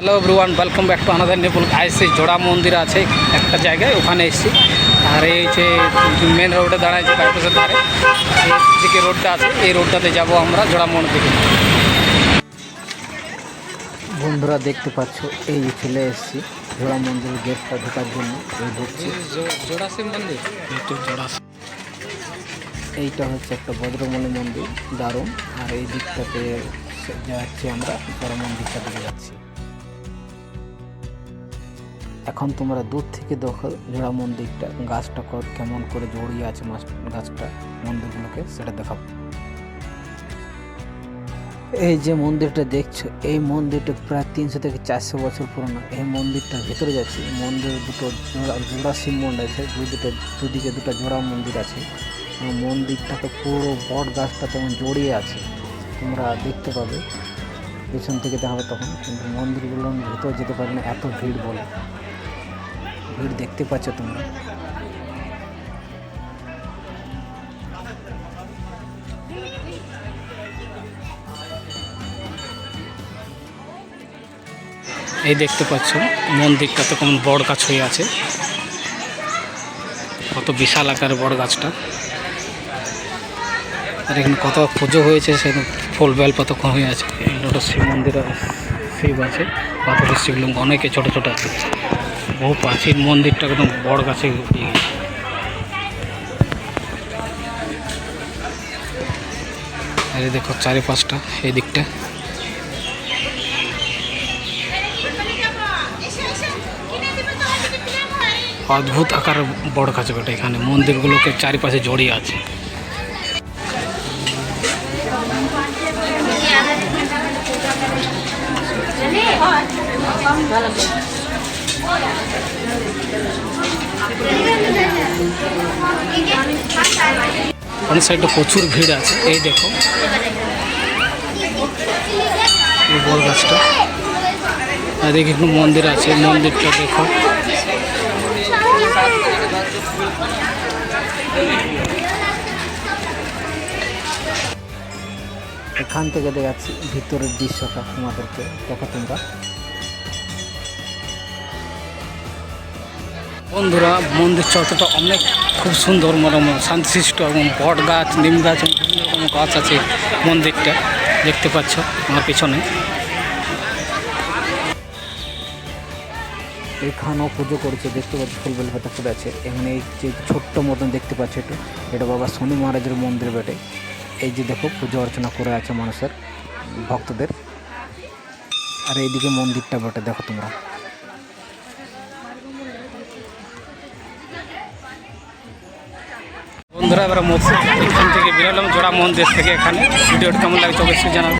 Hello Bryan welcome back to another নেপুল আইসি জোড়া মন্দির আছে একটা জায়গায় ওখানে এসেছি। আর এই যে মেন রোডে দাঁড়াইছে বাইপাসের ধারে দিকে রোডটা আছে এই রোডটাতে যাব আমরা জোড়া মন্দিরে বন্ধুরা দেখতে পাচ্ছ এই চলে এসেছি ঘোড়া মন্দিরের গেটটা ঢোকার জন্য। এই ঢুকছি জোড়া শিব মন্দির জোড়া এইটা হচ্ছে একটা ভদ্রমণি মন্দির দারুণ। আর এই দিকটাতে যাচ্ছি আমরা ঘোড়া মন্দিরটা দিকে যাচ্ছি। এখন তোমরা দূর থেকে দেখো জোড়া মন্দিরটা, গাছটা কেমন করে জড়িয়ে আছে গাছটা, মন্দিরগুলোকে, সেটা দেখাবো এই যে মন্দিরটা দেখছ, এই মন্দিরটা প্রায় তিনশো থেকে চারশো বছর পুরনো। এই মন্দিরটার ভেতরে যাচ্ছি মন্দিরের দুটো জোড়া শিব মন্দির আছে, দুই দুটো, দুদিকে দুটো জোড়া মন্দির আছে। এবং মন্দিরটাতে পুরো বট গাছটা তেমন জড়িয়ে আছে, তোমরা দেখতে পাবে। পেছন থেকে দেখাবে তখন, কিন্তু মন্দিরগুলোর ভিতর যেতে পারে না, এত ভিড় বলে। ভিড় দেখতে পাচ্ছ তোমরা। এই দেখতে পাচ্ছ, মন্দিরটা তো কেমন বড় গাছ হয়ে আছে। কত বিশাল আকারের বড় গাছটা। আর এখানে কত পুজো হয়েছে, সে ফুল বেল কম হয়ে আছে। একটা শিব মন্দির শিব আছে পাথরের শিবলিঙ্গ, অনেকে ছোট ছোট আছে। বহু প্রাচীন মন্দিরটা একদম বড় গাছে দেখো চারিপাশটা, এই দিকটা। অদ্ভুত আকারের বড় গাছ বেটা এখানে, মন্দিরগুলোকে চারিপাশে জড়িয়ে আছে। অনেক সাইডে প্রচুর ভিড় আছে, এই দেখো। বড় গাছটা। আর এদিকে একটু মন্দির আছে, মন্দিরটা দেখো। এখান থেকে দেখাচ্ছি ভিতরের দৃশ্যটা তোমাদেরকে, দেখো তোমরা। বন্ধুরা, মন্দির চত্বরটা অনেক খুব সুন্দর মনোরম শান্তিশিষ্ট এবং বট গাছ, নিম গাছ বিভিন্ন রকম গাছ আছে মন্দিরটা। দেখতে পাচ্ছ আমার পিছনে। এখানেও পুজো করেছে, দেখতে পাচ্ছি ফুল বেল পাতা ফুটে আছে। এখানে এই যে ছোট্ট মতন দেখতে পাচ্ছ একটু, এটা বাবা শনি মহারাজের মন্দির বেটে। এই যে দেখো, পুজো অর্চনা করে আছে মানুষের, ভক্তদের। আর এইদিকে মন্দিরটা বটে, দেখো তোমরা। বন্ধুরা, এবার মসজিদ এখান থেকে বেরোলাম, জোড়া মন্দির থেকে এখানে। ভিডিওটি কেমন লাগছে অবশ্যই জানাবেন।